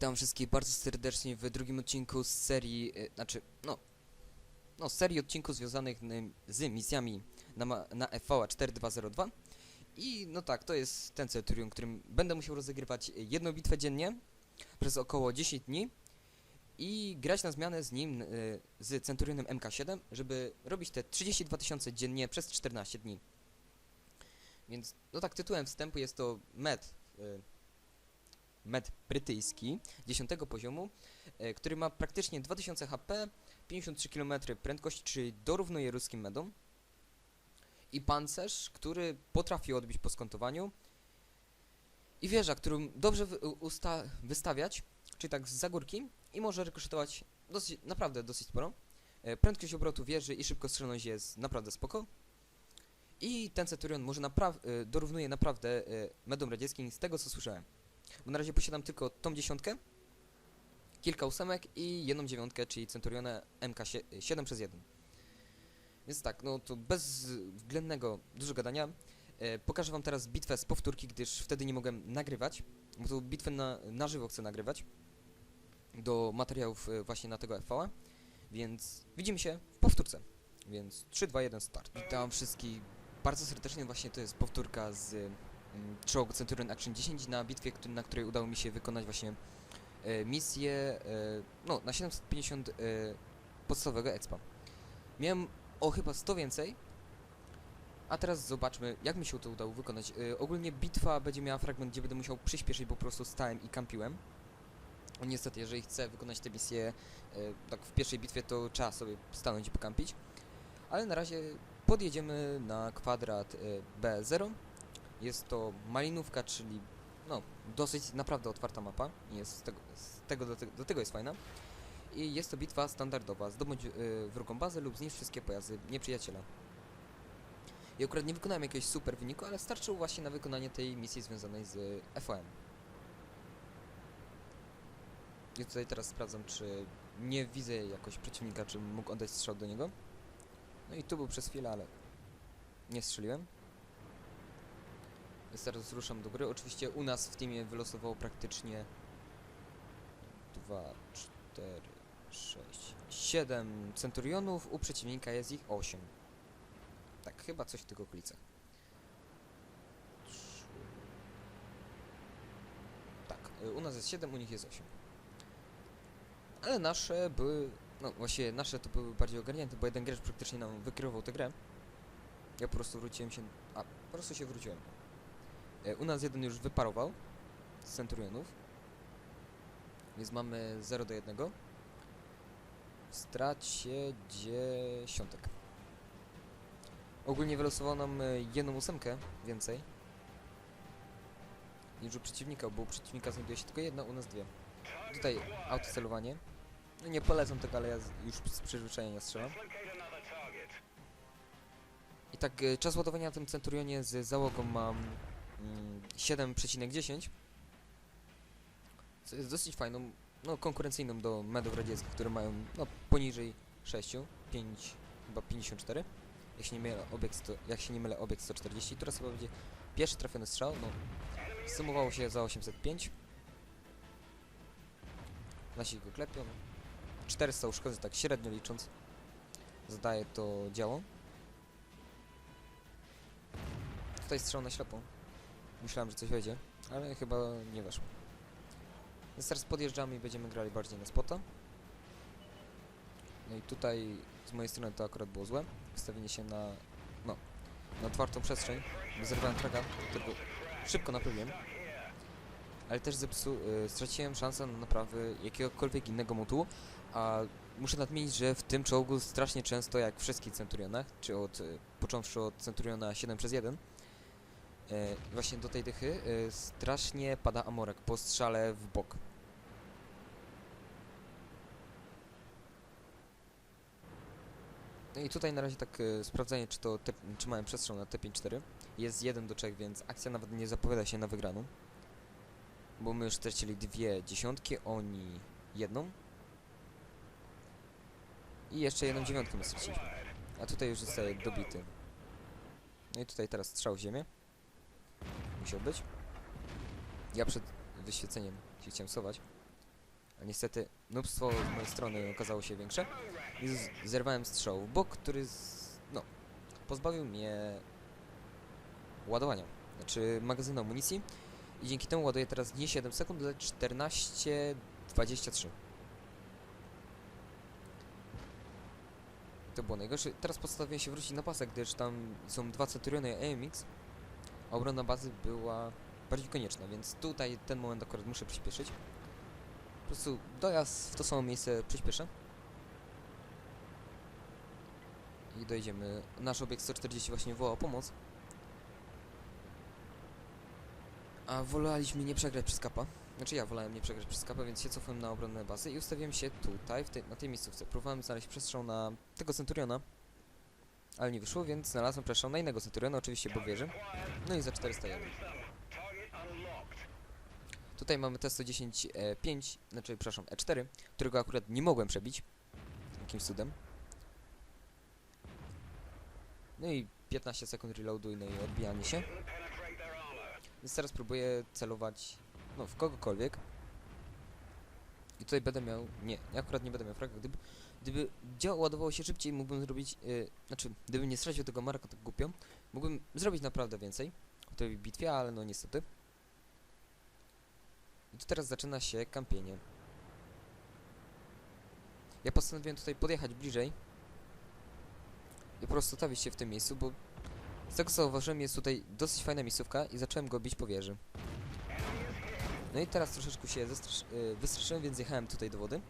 Witam wszystkich bardzo serdecznie w drugim odcinku z serii, e, znaczy, no, no, serii odcinków związanych z misjami na, na FVA 4202. I no tak, to jest ten Centurion, którym będę musiał rozegrywać jedną bitwę dziennie przez około 10 dni i grać na zmianę z nim, e, z Centurionem MK7, żeby robić te 32 tysiące dziennie przez 14 dni. Więc, no tak, tytułem wstępu jest to med, e, med brytyjski 10 poziomu, e, który ma praktycznie 2000 HP, 53 km prędkości, czyli dorównuje ruskim medom. I pancerz, który potrafi odbić po skontowaniu. I wieża, którą dobrze wystawiać, czyli tak z zagórki i może rykoszetować dosyć, naprawdę dosyć sporo. E, Prędkość obrotu wieży i szybkostrzelność jest naprawdę spoko. I ten Centurion może e, dorównuje naprawdę medom radzieckim z tego co słyszałem. Bo na razie posiadam tylko tą dziesiątkę, kilka ósemek i jedną dziewiątkę, czyli Centuriona MK7 przez 1. Więc tak, no to bez względnego dużo gadania. E, pokażę wam teraz bitwę z powtórki, gdyż wtedy nie mogłem nagrywać, bo to bitwę na, na żywo chcę nagrywać do materiałów e, właśnie na tego FV, więc widzimy się w powtórce. Więc 3, 2, 1, start. Witam wszystkich bardzo serdecznie, właśnie to jest powtórka z czołgu Centurion Action 10 na bitwie, na której udało mi się wykonać właśnie e, misję e, no, na 750 e, podstawowego expa. Miałem o chyba 100 więcej, a teraz zobaczmy jak mi się to udało wykonać. Ogólnie bitwa będzie miała fragment, gdzie będę musiał przyspieszyć, bo po prostu stałem i kampiłem. No, niestety, jeżeli chcę wykonać tę misję tak w pierwszej bitwie, to trzeba sobie stanąć i pokampić. Ale na razie podjedziemy na kwadrat e, B0 jest to malinówka, czyli no, dosyć naprawdę otwarta mapa. Jest z tego, z tego do, te, do tego jest fajna. I jest to bitwa standardowa. Zdobądź y, wrogą bazę lub zniszcz wszystkie pojazdy nieprzyjaciela. I akurat nie wykonałem jakiegoś super wyniku, ale starczyło właśnie na wykonanie tej misji związanej z FOM. I tutaj teraz sprawdzam, czy nie widzę jakoś przeciwnika, czy mógł oddać strzał do niego. No i tu był przez chwilę, ale nie strzeliłem. Teraz ruszam do gry. Oczywiście u nas w teamie wylosowało praktycznie 2, 4, 6, 7 centurionów, u przeciwnika jest ich 8. Tak, chyba coś w tych okolicach. Tak, y, u nas jest 7, u nich jest 8. Ale nasze były, no właściwie nasze to były bardziej ogarnięte, bo jeden gracz praktycznie nam wykierował tę grę. Ja po prostu wróciłem się, a po prostu się wróciłem. E, U nas jeden już wyparował z Centurionów. Więc mamy 0 do 1. W stracie dziesiątek. Ogólnie wylosowało nam e, jedną ósemkę więcej niż u przeciwnika, bo u przeciwnika znajduje się tylko jedna, u nas dwie. Tutaj autocelowanie. No nie polecam tego, ale ja już z przyzwyczajenia strzelam. I tak e, czas ładowania na tym Centurionie z załogą mam 7,10 co jest dosyć fajną, no konkurencyjną do medów radzieckich, które mają no poniżej 6, 5, chyba 54 jak się nie mylę obiekt, 100, jak się nie mylę obiekt 140 teraz chyba będzie pierwszy trafiony strzał, no się za 805 Nasi go klepią. 400 uszkodzeń tak średnio licząc zadaje to działo. Tutaj strzał na ślepo Myślałem, że coś wejdzie, ale chyba nie weszło. Więc teraz podjeżdżamy i będziemy grali bardziej na spota. No i tutaj z mojej strony to akurat było złe. Wystawienie się na, no, na otwartą przestrzeń. Zerwałem traga, którego szybko naprawiłem. Ale też zepsu, y, straciłem szansę na naprawy jakiegokolwiek innego modułu, a muszę nadmienić, że w tym czołgu strasznie często, jak wszystkich Centurionach, czy od, y, począwszy od Centuriona 7 przez 1, E, właśnie do tej dychy e, strasznie pada amorek po strzale w bok. No i tutaj na razie tak e, sprawdzanie, czy to te, czy mają przestrzał na T54. Jest 1 do 3, więc akcja nawet nie zapowiada się na wygraną. Bo my już stracili dwie dziesiątki, oni jedną. I jeszcze jedną dziewiątkę my straciliśmy. A tutaj już zostaje dobity. No i tutaj teraz strzał w ziemię musiał być. Ja przed wyświeceniem się chciałem schować. A niestety nubstwo z mojej strony okazało się większe i zerwałem strzał w bok, który z, no, pozbawił mnie ładowania, znaczy magazynu amunicji i dzięki temu ładuję teraz nie 7 sekund, lecz 14,23. To było najgorsze. Teraz postanowiłem się wrócić na pasek, gdyż tam są dwa Centuriony AMX, obrona bazy była bardziej konieczna, więc tutaj ten moment akurat muszę przyspieszyć. Po prostu dojazd w to samo miejsce przyspieszę. I dojedziemy. Nasz obiekt 140 właśnie woła o pomoc. A woleliśmy nie przegrać przez kapa. Znaczy ja wolałem nie przegrać przez kapa, więc się cofłem na obronne bazy i ustawiłem się tutaj, tej, na tej miejscówce. Próbowałem znaleźć przestrzał na tego Centuriona, ale nie wyszło, więc znalazłem przestrzał na innego Centuriona, oczywiście bo wieży. No i za 401. Tutaj mamy T110 E5, znaczy przepraszam E4, którego akurat nie mogłem przebić. Jakimś cudem. No i 15 sekund reloadu no i odbijanie się. Więc teraz próbuję celować no, w kogokolwiek. I tutaj będę miał. Nie, ja akurat nie będę miał fraga. Gdyby, gdyby dział ładowało się szybciej, mógłbym zrobić. Yy, znaczy, gdybym nie stracił tego marka tak głupio, mógłbym zrobić naprawdę więcej w tej bitwie, ale no niestety. I tu teraz zaczyna się kampienie. Ja postanowiłem tutaj podjechać bliżej i po prostu stawić się w tym miejscu, bo z tego co zauważyłem jest tutaj dosyć fajna miejscówka i zacząłem go bić po wieży. No i teraz troszeczkę się y, wystraszyłem, więc jechałem tutaj do wody.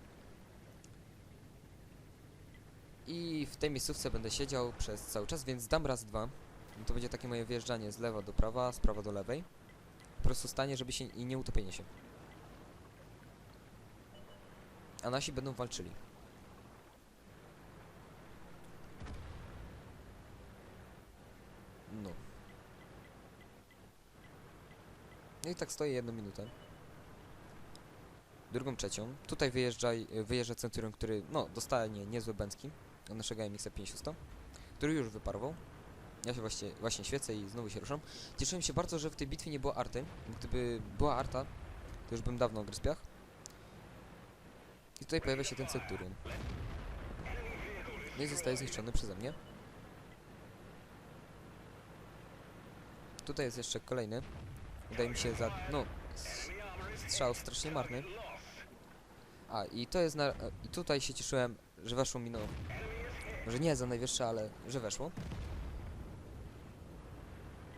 I w tej miejscówce będę siedział przez cały czas, więc dam raz dwa. To będzie takie moje wjeżdżanie z lewa do prawa, z prawa do lewej. Po prostu stanie, żeby się i nie utopienie się. A nasi będą walczyli. No. No i tak stoję jedną minutę. Drugą trzecią. Tutaj wyjeżdżaj, wyjeżdża Centurion, który no dostanie niezłe bęcki od naszego MX 500, który już wyparował. Ja się właśnie, właśnie świecę i znowu się ruszam. Cieszyłem się bardzo, że w tej bitwie nie było arty. Gdyby była arta, to już bym dawno gryzł piach. I tutaj pojawia się ten Centurion. No i zostaje zniszczony przeze mnie. Tutaj jest jeszcze kolejny. Wydaje mi się za... no... Strzał strasznie marny. A, i to jest na... e, I tutaj się cieszyłem, że weszło mi no... Może nie za najwyższe, ale że weszło.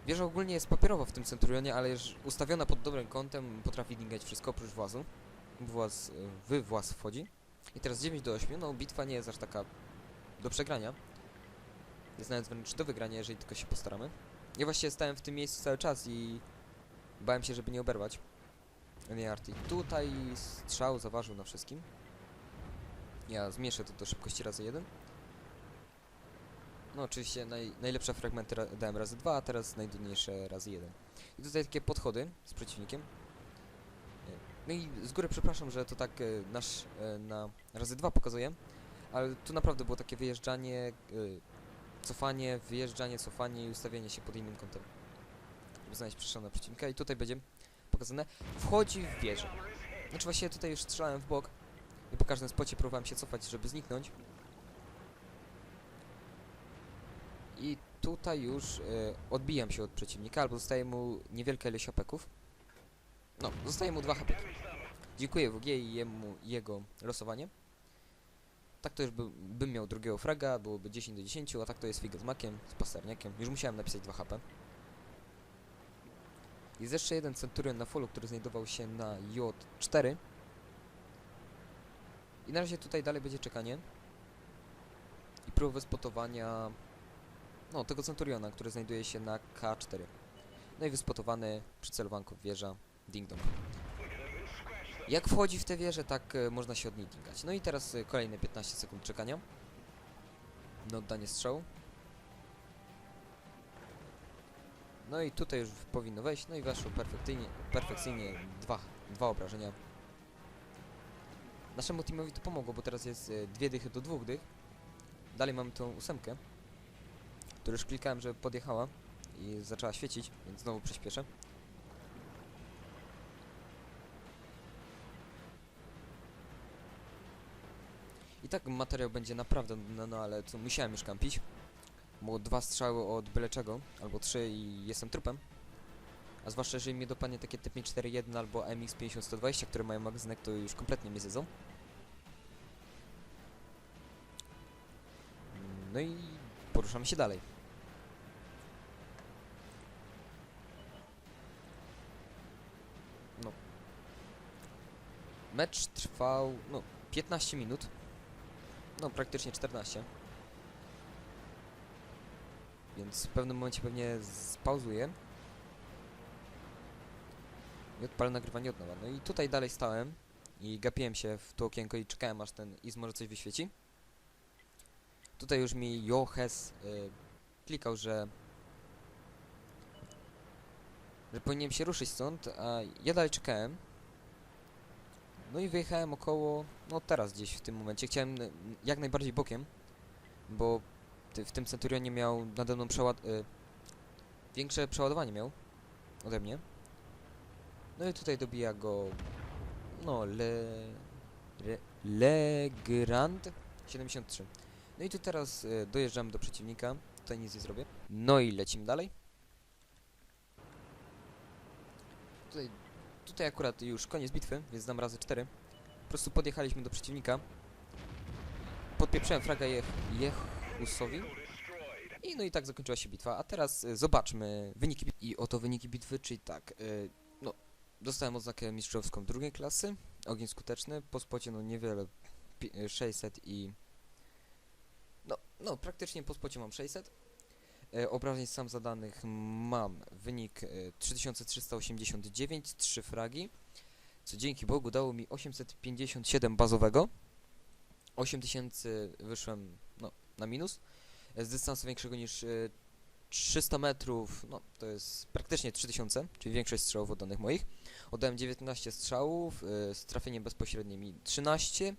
Wieża ogólnie jest papierowa w tym Centurionie, ale już ustawiona pod dobrym kątem, potrafi dingać wszystko oprócz włazu. Właz, y, w właz wchodzi. I teraz 9 do 8, no bitwa nie jest aż taka do przegrania. Jest nawet wręcz do wygrania, jeżeli tylko się postaramy. Ja właściwie stałem w tym miejscu cały czas i bałem się, żeby nie oberwać. Nie Arty. Tutaj strzał zaważył na wszystkim. Ja zmieszę to do szybkości razy jeden. No oczywiście naj, najlepsze fragmenty ra dałem razy dwa, a teraz najdudniejsze razy jeden. I tutaj takie podchody z przeciwnikiem. No i z góry przepraszam, że to tak e, nasz e, na razy dwa pokazuję, ale tu naprawdę było takie wyjeżdżanie, e, cofanie, wyjeżdżanie, cofanie i ustawienie się pod innym kątem. Żeby znaleźć na przeciwnika i tutaj będzie pokazane. Wchodzi w wieżę. Znaczy właściwie tutaj już strzelałem w bok i po każdym spocie próbowałem się cofać, żeby zniknąć. I tutaj już e, odbijam się od przeciwnika, albo zostaje mu niewielka ilość hapeków. No, zostaje mu dwa hapeki. Dziękuję WG i jemu, jego losowanie. Tak to już by, bym miał drugiego fraga, byłoby 10 do 10, a tak to jest figo z makiem, z pasterniakiem. Już musiałem napisać 2 HP. Jest jeszcze jeden Centurion na follu, który znajdował się na J4. I na razie tutaj dalej będzie czekanie. I próbę spotowania no, tego Centuriona, który znajduje się na K4. No i wyspotowany, przycelowanko wieża, ding dong. Jak wchodzi w tę wieżę, tak e, można się od niej dingać. No i teraz e, kolejne 15 sekund czekania. Na oddanie strzału. No i tutaj już powinno wejść, no i weszło perfekcyjnie, perfekcyjnie dwa, dwa obrażenia. Naszemu teamowi to pomogło, bo teraz jest e, dwie dychy do dwóch dych. Dalej mamy tą ósemkę, którą już klikałem, żeby podjechała i zaczęła świecić, więc znowu przyspieszę. tak materiał będzie naprawdę, no, no ale co, musiałem już kampić. Bo dwa strzały od byle czego, albo trzy i jestem trupem. A zwłaszcza jeżeli mnie dopadnie takie typy 4.1 albo MX 50120, które mają magazynek, to już kompletnie mnie zjedzą. No i poruszamy się dalej. No. Mecz trwał, no, 15 minut. No, praktycznie 14. Więc w pewnym momencie pewnie spauzuję. I odpalę nagrywanie od nowa. No i tutaj dalej stałem i gapiłem się w to okienko i czekałem aż ten Iz może coś wyświeci. Tutaj już mi Johes y, klikał, że że powinienem się ruszyć stąd, a ja dalej czekałem. No i wyjechałem około, no teraz gdzieś w tym momencie. Chciałem jak najbardziej bokiem, bo w tym Centurionie miał nade mną przeład... Y, większe przeładowanie miał ode mnie. No i tutaj dobija go, no, Le... Le Legrand 73. No i tu teraz y, dojeżdżam do przeciwnika, tutaj nic nie zrobię. No i lecimy dalej. Tutaj, tutaj akurat już koniec bitwy, więc dam razy 4. Po prostu podjechaliśmy do przeciwnika. Podpieprzyłem fraga Jehusowi. I no i tak zakończyła się bitwa. A teraz y, zobaczmy wyniki bitwy. I oto wyniki bitwy, czyli tak, y, no, dostałem odznakę mistrzowską drugiej klasy. Ogień skuteczny, po spocie no niewiele, pi- y, 600 i... No, praktycznie po spocie mam 600. E, obrażeń sam zadanych mam wynik e, 3389, 3 fragi, co dzięki Bogu dało mi 857 bazowego. 8000 wyszłem no, na minus. E, Z dystansu większego niż e, 300 metrów, no to jest praktycznie 3000, czyli większość strzałów oddanych moich. Oddałem 19 strzałów, e, z trafieniem bezpośrednim i 13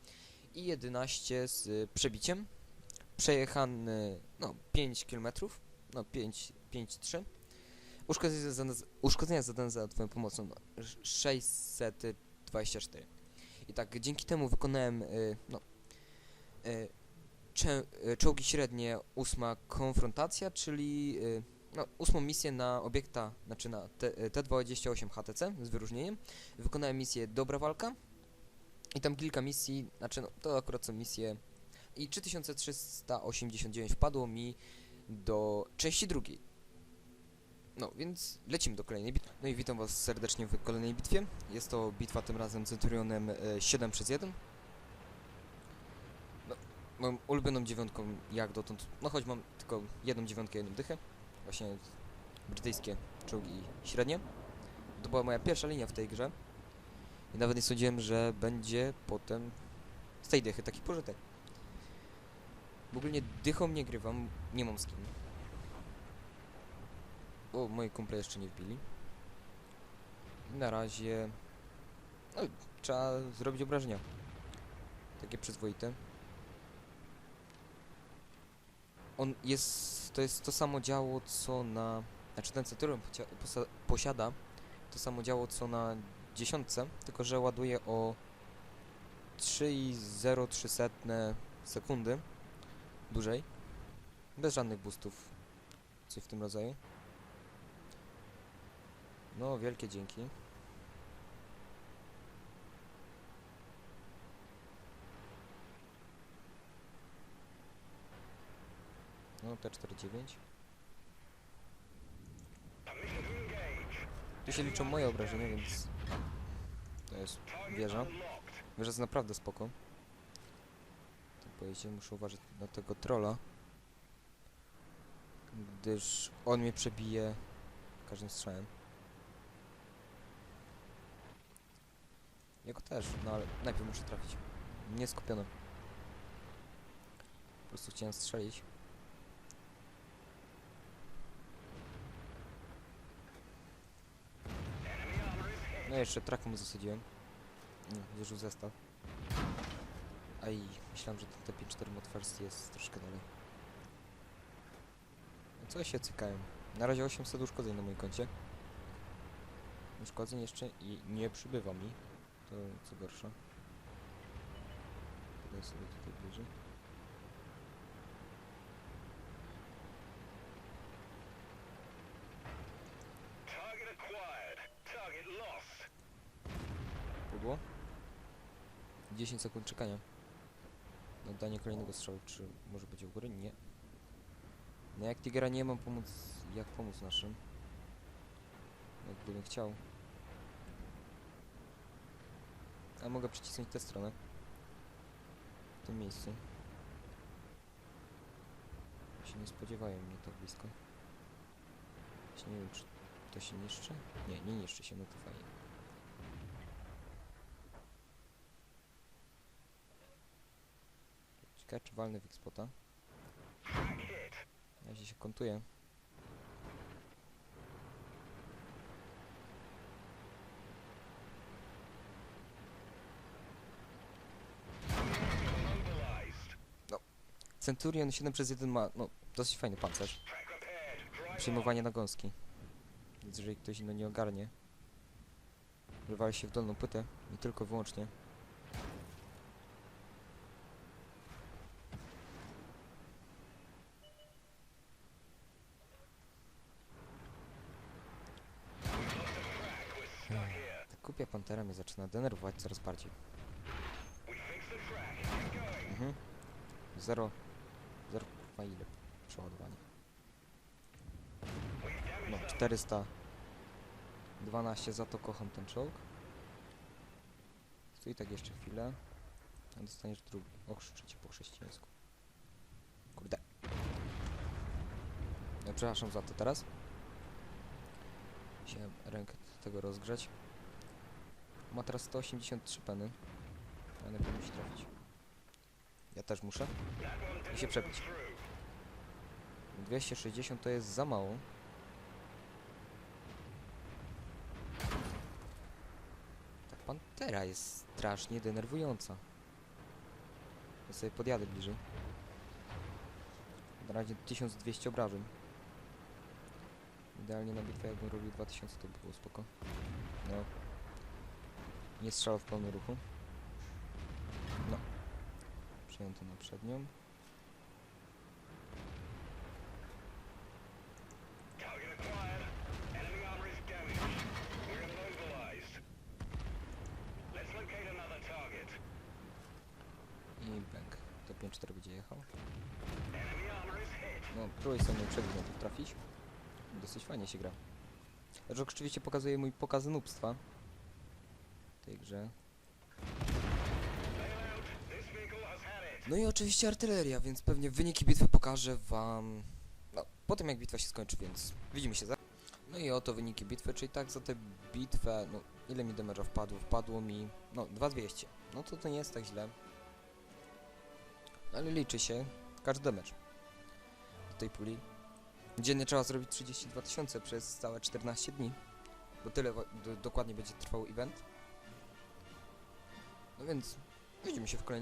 i 11 z e, przebiciem. Przejechany, no 5 km, no 5, 5, 3. Uszkodzenia zadane, uszkodzenia zadane za twoją pomocą no, sz- 624. I tak dzięki temu wykonałem y, no, y, y, czołgi średnie, ósma konfrontacja, czyli y, no, ósmą misję na obiekta, znaczy na T, y, T28 HTC z wyróżnieniem. Wykonałem misję Dobra Walka i tam kilka misji, znaczy no, to akurat są misje i 3389 wpadło mi do części drugiej. No, więc lecimy do kolejnej bitwy. No i witam was serdecznie w kolejnej bitwie. Jest to bitwa tym razem Centurionem e, 7 przez 1. No, moją ulubioną dziewiątką jak dotąd, no choć mam tylko jedną dziewiątkę, jedną dychę. Właśnie brytyjskie czołgi średnie. To była moja pierwsza linia w tej grze. I nawet nie sądziłem, że będzie potem z tej dychy taki pożytek. W ogóle dychą nie grywam, nie mam z kim. O, moi kumple jeszcze nie wbili. Na razie... No, trzeba zrobić obrażenia. Takie przyzwoite. On jest... To jest to samo działo, co na... Znaczy ten Centurion posiada to samo działo, co na dziesiątce, tylko że ładuje o 3,03 sekundy dłużej. Bez żadnych boostów. Coś w tym rodzaju. No, wielkie dzięki. No, T49. Tu się liczą moje obrażenia, więc to jest wieża. Wieża jest naprawdę spoko. Muszę uważać na tego trolla. Gdyż on mnie przebije każdym strzałem. Jego też, no ale najpierw muszę trafić. Nie skupiony. Po prostu chciałem strzelić. No jeszcze traku mu zasadziłem. Nie, wierzył zestaw. Aj, myślałem, że ten T54 mod first jest troszkę dalej. No co się cykają? Na razie 800 uszkodzeń na moim koncie. Uszkodzeń jeszcze i nie przybywa mi. To co gorsza. Daj sobie tutaj bliżej. Pudło. 10 sekund czekania. Oddanie kolejnego strzału. Czy może być u góry? Nie. No jak Tigera nie mam pomóc, jak pomóc naszym? Jak gdybym chciał. A mogę przycisnąć tę stronę. W tym miejscu. Się nie spodziewają mnie tak blisko. Właśnie nie wiem, czy to się niszczy? Nie, nie niszczy się, no to fajnie. Czy walnę w Xpota. Razie się kontuje. Immobilized. Centurion 7 przez 1 ma, no, dosyć fajny pancerz. Przyjmowanie na gąski. Więc jeżeli ktoś inny nie ogarnie, wywali się w dolną płytę i tylko wyłącznie. Pantera mnie zaczyna denerwować coraz bardziej. Mhm. Zero. Zero kurwa ile przeładowanie. No, damaged them. 400. 12 za to kocham ten czołg. Stój tak jeszcze chwilę. A dostaniesz drugi. Ochrzczę cię po chrześcijańsku. Kurde. Przepraszam za to teraz. Musiałem rękę do tego rozgrzać. Ma teraz 183 peny. Ale najpierw musi trafić. Ja też muszę. I się przebić. go through. 260 to jest za mało. Ta pantera jest strasznie denerwująca. Ja sobie podjadę bliżej. Na razie 1200 obrażeń. Idealnie na bitwę jakbym robił 2000 to by było spoko. No. Nie strzelał w pełnym ruchu. No. Przejęty na przednią. I bęk. To 5-4 będzie jechał. No, próbuj sobie przedmiotów trafić. Dosyć fajnie się gra. Lecz oczywiście pokazuje mój pokaz nubstwa tej grze. No i oczywiście artyleria, więc pewnie wyniki bitwy pokażę wam no, po tym jak bitwa się skończy, więc widzimy się za... No i oto wyniki bitwy, czyli tak za tę bitwę, no ile mi damage'a wpadło? Wpadło mi, no 2200. No to to nie jest tak źle. Ale liczy się każdy damage do tej puli. Dziennie trzeba zrobić 32 tysiące przez całe 14 dni, bo tyle dokładnie będzie trwał event. No więc widzimy się w kolejnej